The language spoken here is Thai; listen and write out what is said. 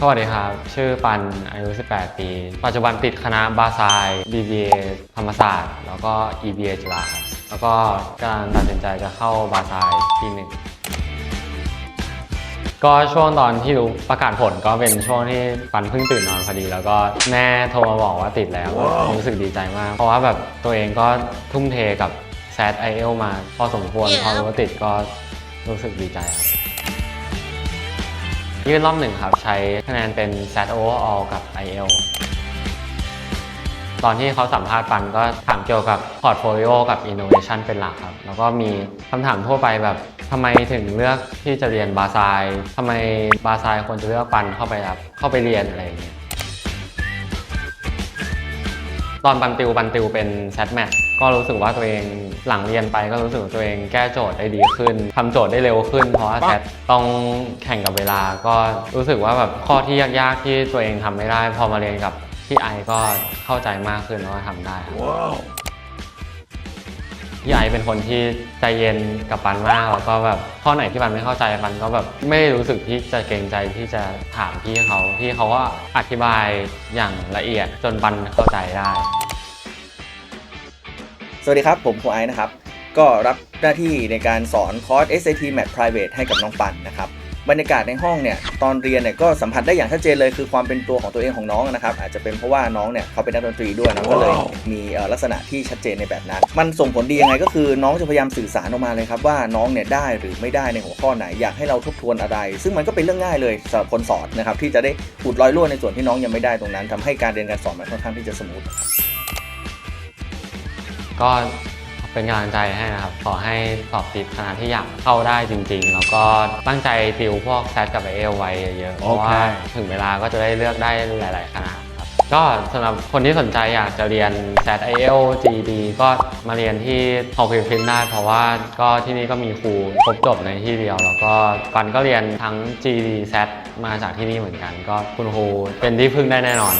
สวัสดีครับ ชื่อปัน อายุ 18 ปี ปัจจุบันติดคณะบาซาย BBA ธรรมศาสตร์ แล้วก็ EBA จุฬาครับ แล้วก็กำลังตัดสินใจจะเข้าบาซายปีหนึ่ง ก็ช่วงตอนที่รู้ประกาศผลก็เป็นช่วงที่ปันเพิ่งตื่นนอนพอดี แล้วก็แม่โทรมาบอกว่าติดแล้วรู้สึกดีใจมาก เพราะว่าแบบตัวเองก็ทุ่มเทกับแซดไอเอลมาพอสมควร พอรู้ว่าติดก็รู้สึกดีใจครับ ยื่นรอบหนึ่งครับ ใช้คะแนนเป็น z overall กับ IL ตอนที่เขาสัมภาษณ์ปันก็ถามเกี่ยวกับ portfolio กับ innovation เป็นหลักครับ แล้วก็มีคำถามทั่วไปแบบทำไมถึงเลือกที่จะเรียนบาซายทำไมบาซายควรจะเลือกปันเข้าไปรับเข้าไปเรียนอะไรอย่างเงี้ยตอนบันติวบันติวเป็นแซดแมท ก็รู้สึกว่าตัวเองหลังเรียนไปก็รู้สึกว่าตัวเองแก้โจทย์ได้ดีขึ้นทำโจทย์ได้เร็วขึ้น เพราะว่าแซดต้องแข่งกับเวลา ก็รู้สึกว่าแบบข้อที่ยากๆที่ตัวเองทำไม่ได้ พอมาเรียนกับพี่ไอก็เข้าใจมากขึ้นแล้วก็ทำได้ครับพี่ไอเป็นคนที่ใจเย็นกับปันมากแล้วก็แบบข้อไหนที่ปันไม่เข้าใจปันก็แบบไม่ได้รู้สึกที่จะเกรงใจที่จะถามพี่เขาพี่เขาก็อธิบายอย่างละเอียดจนปันเข้าใจได้ส วัสดีครับ ผมครูไอซ์นะครับ ก็รับหน้าที่ในการสอนคอร์ส SAT Math Private ให้กับน้องปันนะครับบรรยากาศในห้องเนี่ยตอนเรียนเนี่ยก็สัมผัสได้อย่างชัดเจนเลยคือความเป็นตัวของตัวเองของน้องนะครับอาจจะเป็นเพราะว่าน้องเนี่ยเขาเป็นนักดนตรีด้วยนะก็เลยมีเอ่อลักษณะที่ชัดเจนในแบบนั้น มันส่งผลดียังไงก็คือน้องจะพยายามสื่อสารออกมาเลยครับว่าน้องเนี่ยได้หรือไม่ได้ในหัวข้อไหนอยากให้เราทบทวนอะไร ซึ่งมันก็เป็นเรื่องง่ายเลยสำหรับคนสอนนะครับที่จะได้อุดรอยรั่วในส่วนที่น้องยังไม่ได้ตรงนั้นทำให้การเรียนการสอนมันค่อนข้างที่จะสมูท ก็เป็นกำลังใจให้นะครับ ขอให้สอบติดคณะที่อยากเข้าได้จริง ๆ แล้วก็ตั้งใจติวพวกแซดกับไอเอลไว้เยอะๆเพราะว่าถึงเวลาก็จะได้เลือกได้หลาย ๆ คณะครับก็สำหรับคนที่สนใจอยากจะเรียน z i l GED ก็มาเรียนที่ฮอลล์ฟินได้ เพราะว่าก็ที่นี่ก็มีครูครบจบในที่เดียว แล้วก็ปันก็เรียนทั้ง GED Z มาจากที่นี่เหมือนกัน ก็คุณครูเป็นที่พึ่งได้แน่นอน